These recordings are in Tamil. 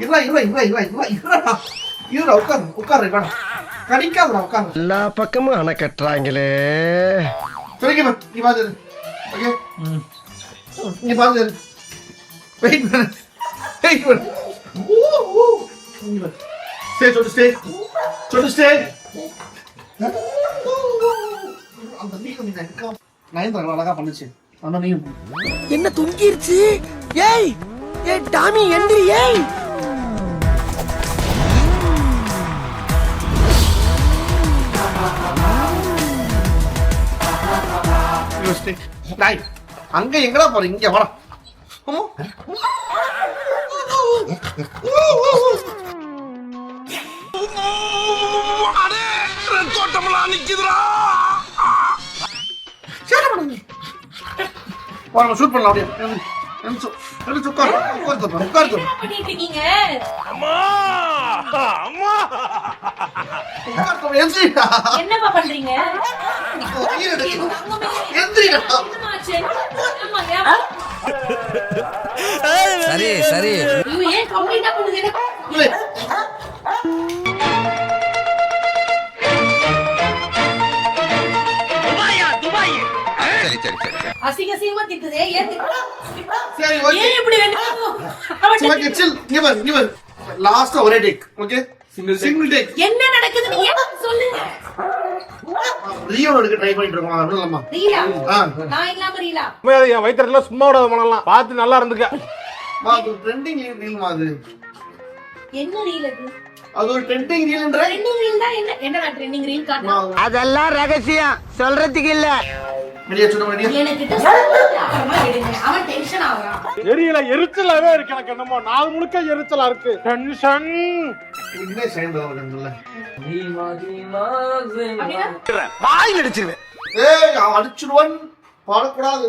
இருடா இருடா இருடா இருடா இருடா இருடா இருடா உட்காரு உட்காரு வேணாம் கடிக்காதடா உட்காரு எல்லா பக்கமும் அணை கட்டுறாங்களே சரிங்க மேம் நீ பாத்து ஓகே நீ பாத்து வெயிட் பண்ணு வெயிட் பண்ணு ஸ்டே சொல்லு ஸ்டே சொல்லு ஸ்டே அந்த நீங்க நீங்க நயன்தாரா அழகா பண்ணுச்சு ஆனா என்ன துங்கிருச்சு ஏய் ஏய் டாமி எந்திரி ஏய் யோசிச்சு நாய் அங்க எங்கடா போற? இங்க வாடா. ஆமா. சேட்டை பண்ணுங்க. வா, நம்ம shoot பண்ணலாம் அப்படியே. உட்காரு, உட்காரு உட்காரு பண்ணிட்டு இருக்கீங்க? உட்காரு. என்னப்பா பண்றீங்க? சரி சரி அசிங்க அசிங்கமா திட்டுதே ஏன் சரி, okay. ஏன் இப்படி வேணும் ஒரே டேக் ஓகே சிங்கிள் டேக் என்ன நடக்குது நீ ஏன் சொல்லுங்க ரியோ எடுக்க ட்ரை பண்ணிட்டு இருக்கோம் அதுவும் இல்லம்மா. ரீலா? ஆ. நான் இல்லாம ரீலா? என் வயிற்றுல சும்மா விடாத பண்ணலாம் பார்த்து நல்லா இருந்துக்க. மா, அது ட்ரெண்டிங் ரீல்மா அது. என்ன ரீல் அது? அது ஒரு ட்ரெண்டிங் ரீல்ன்ற ட்ரெண்டிங் ரீல் தான் என்ன? என்ன ட்ரெண்டிங் ரீல் காட்டுறா அதெல்லாம் ரகசியம். சொல்றதுக்கு இல்ல. அவன் டென்ஷன் ஆகுறான். எரியல எரிச்சலாவே இருக்கு எனக்கு என்னமோ. நாள் முழுக்க எரிச்சலா இருக்கு. டென்ஷன் இன்னே சேர்ந்து வருதுல்ல அப்படின்னா வாயில் அடிச்சிருவேன் ஏய் அவன் அடிச்சிடுவான் பாடக்கூடாது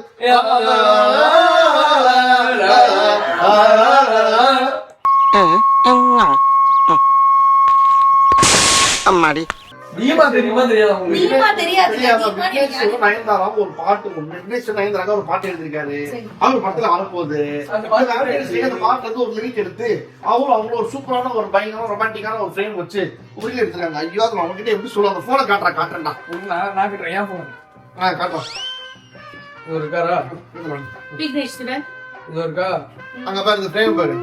அம்மாடி நீமா தெரியாது தெரியாம நீமா விக்னேஷ் தெரியாது. நயன்தாரா ஒரு பாட்டு விக்னேஷ் நயன்தாரா ஒரு பாட்டு எழுதிருக்காரு. அவர் படத்துல வரப்போகுது. அந்த பாட்டுல இருந்து ஒரு லிரிக் எடுத்து அவரும் அவங்க ஒரு சூப்பரான ஒரு பயங்கரமான ரொமான்டிக்கான ஒரு ஃப்ரேம் வச்சு உரிய எடுத்துருக்காங்க ஐயோ அது அவங்க கிட்ட எப்படி சொல்லுவாங்க? போனை காட்டுறா காட்டுறேன்டா. ஆ காட்டுறா. விக்னேஷ் சிவன். அங்க பாரு இந்த ஃப்ரேம் பாரு.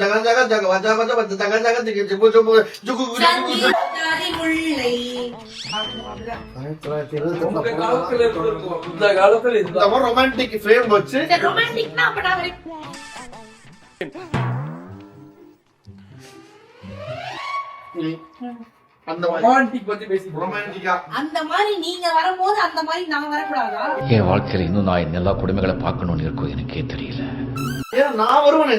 ஜக ஜக ஜக வஜ வஜ வஜ ஜக ஜக ஜிகு ஜிகு ஜிகு ஜுகு சங்கீதாதி முல்லை இந்த மாதிரி ரொமான்டிக் ஃப்ரேம் வச்சு ரொமான்டிக்னா அப்ப நான் வரேன். அந்த மாதிரி ரொமான்டிக்கா அந்த மாதிரி நீங்க வரும்போது அந்த மாதிரி நான் வரக்கூடாதா என் வாழ்க்கையில இன்னும் நான் எல்லா கொடுமைகளை பார்க்கணும்னு இருக்கோ எனக்கே தெரியல ஏன் நான் வருவேன்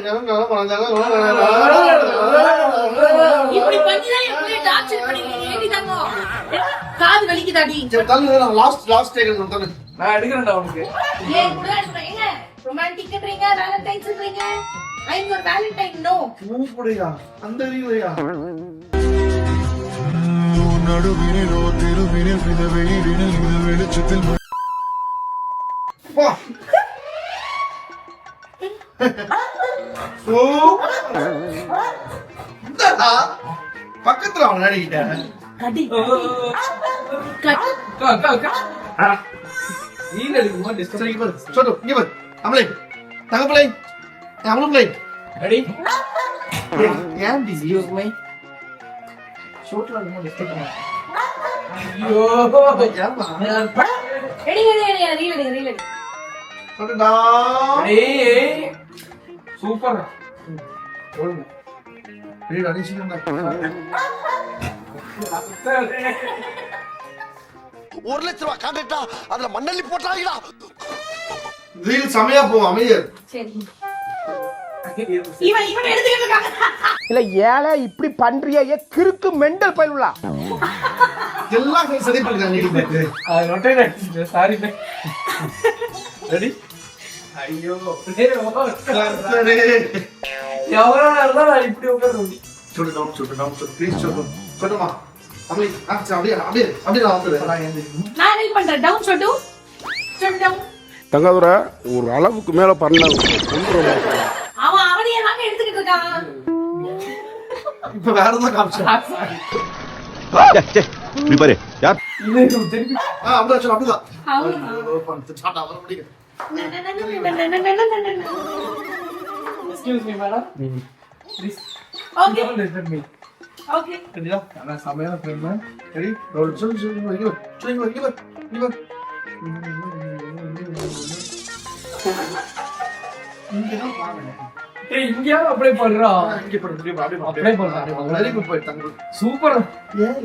இப்படி பண்ணிதான் டார்ச்சர் காது வலிக்குதாடி லாஸ்ட் லாஸ்ட் டேக் தண்ணு ஏன் கூட எடுக்கிறீங்க ரொமான்டிக்ன்றீங்க வேலண்டைன்ஸ்ன்றீங்க I am your valentine no மூப்புடையா அந்த ரீலையா நடுவினிலோ திருவினில் வித வெயிலினில் இந்த வெளிச்சத்தில் பக்கத்துல அவன் நடிக்கிட்டேன் கடி. கடி சரி இங்க பாரு. சொல்லு இங்க பாரு. அமலை. தங்க பிள்ளை அமலும் பிள்ளை ஏன் டிசி ஷூட்ல ரீல் எடுங்க ரீல் எடுங்க சொல்லுடா சூப்பர் அடிச்சுக்கோங்க ஒரு லட்ச ரூபாய் கான்ட்ராக்டா அதுல மண்ணள்ளி போட்டாங்களா ரீல் செமையா இரு. சரி இவன் இவன் எடுத்துக்கிட்டு இல்ல ஏழை இப்படி பண்றியா ஏ கிறுக்கு மெண்டல் பயிலுலா எல்லாம் சரி பண்ணிருக்காங்க சாரி ரெடி ஐயோ சொல்லு டவுன் சொல்லு டவுன் சொல்லு ப்ளீஸ் சொல்லு சொல்லுமா? அப்படியே ஆ, சரி, அப்படியே அப்படியே அப்படியே நான் வந்துடுறேன். நான் ஹெல்ப் பண்றேன்? டவுன் சொல்லு. சொல்லு டவுன் தங்காதுரை ஒரு அளவுக்கு மேல பண்ண இப்ப வேற எதாவது காமிச்சேன் பாரு யார் ஆ அப்படிதான் சொல்லு, அப்படிதான் அவன் சாப்பிட்டா வர முடியும் excuse me madam okay okay சரியா நான் சமையல ஃப்ரெண்ட் சரி ரோல் சொல்லு சொல்லு சொல்லு இங்க வா. சொல்லு இங்க வா, இங்க வா, இங்க வா. இங்கதான் பாருங்க. ஏய் இங்கயா அப்படியே பண்றா ஆ, இங்க பாரு, இங்க தங்கு. சூப்பர் ஏன்.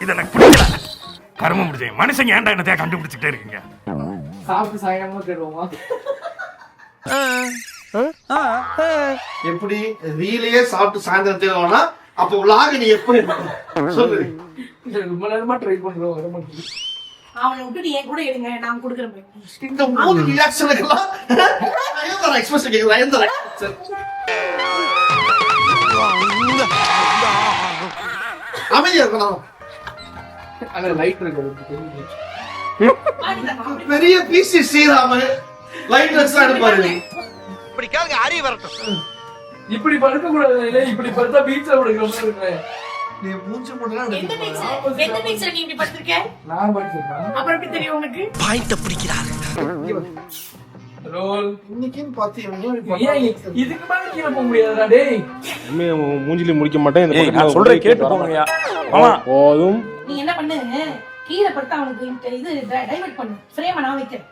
இது எனக்கு பிடிக்கல கரும முடிஞ்சேன் மனுஷங்க ஏன்டா என்னத்தையா கண்டுபிடிச்சிட்டே இருக்கீங்க? சாப்பிட்டு சாயங்காலமா கேடுவோமா எப்படி? ரீலையே சாப்பிட்டு சாயந்தரம் தேவைன்னா அப்ப விளாக நீ எப்படி? சொல்லு? ரொம்ப நேரமா ட்ரை பண்றோம் வர மாட்டேங்குது. அவனை விட்டுட்டு என் கூட எடுங்க நான் கொடுக்குறேன். இந்த மூணு ரியாக்ஷனுக்கெல்லாம் நயன்தாரா எக்ஸ்பிரஷன் கேக்குது நயன்தாரா அமைதியா இருக்கணும். அங்க லைட் இருக்கு பெரிய பிசி ஸ்ரீராமன் லைட் தான் எடுப்பாரு. இப்படி கேளுங்க அறிவு வரட்டும். இப்படி படுக்க கூடாது இல்ல இப்படி படுத்தா பீச்ல படுக்கிற மாதிரி இருக்கு நீ மூஞ்சி போட்டுலாம் எந்த எடுக்க பீச் எந்த பீச்ல நீ இப்படி படுத்திருக்க? நான் படுத்திருக்கேன். அப்புறம் எப்படி தெரியும் உனக்கு பாயிண்ட பிடிக்கிறாரு. ரோல் இன்னைக்குன்னு பார்த்து? இதுக்கு மேல கீழே போக முடியாதுடா டேய். மூஞ்சில முடிக்க மாட்டேன் நான் சொல்றேன் கேட்டு போங்கயா போதும். நீ என்ன பண்ணு? கீழே படுத்தா அவனுக்கு இது டைவர்ட் பண்ணு. ஃப்ரேம நான் வைக்கிறேன்.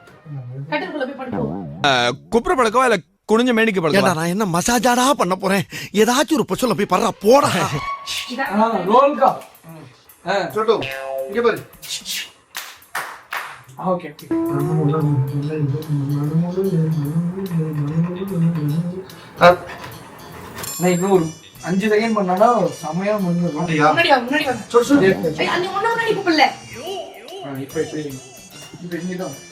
கட்டிலுக்குள்ள போய் படுப்போம் குப்புற பழக்கவா இல்ல குனிஞ்ச மேனிக்கு பழக்கவா நான் என்ன மசாஜாடா பண்ண போறேன்? ஏதாச்சும் ஒரு பொச்சல போய் படுறா போடா. ஆ ரோல்கா சொல்லு இங்க பாரு. ஓகே ஆ, நான் இன்னும் ஒரு அஞ்சு செகண்ட் பண்ணானா செமையா முடிஞ்சிடும் அப்படியா? முன்னாடி முன்னாடி சொல்லு சொல்லு முன்ன முன்னாடி கூப்பிடல. இப்ப இப்படி இப்ப இங்கதான் நாடா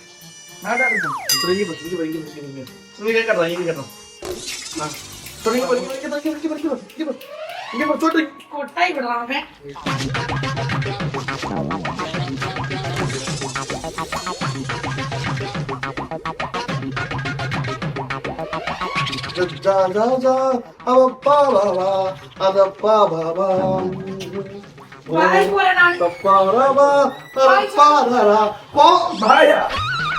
இருக்கும் இப்ப இங்க பாரு, இங்க பாரு, இங்க பாரு, இங்க பாரு. இங்க கேட்கறா, இங்க கேட்கறா. ஆ. சொல்லு, இங்க பாரு, இங்க பாரு, இங்க பாரு, இங்க பாரு, இங்க பாரு, இங்க பாரு. இங்க பாரு, சொல்லு. கொட்டாய் விடுறான் அவன் ஜா, ஜா, ஜா, அவ பா, வா, வா, அத பா, வா, வா. வாய் போற நான் பப்பா, ரா, வா, அர, பா, ரா, ரா. போ.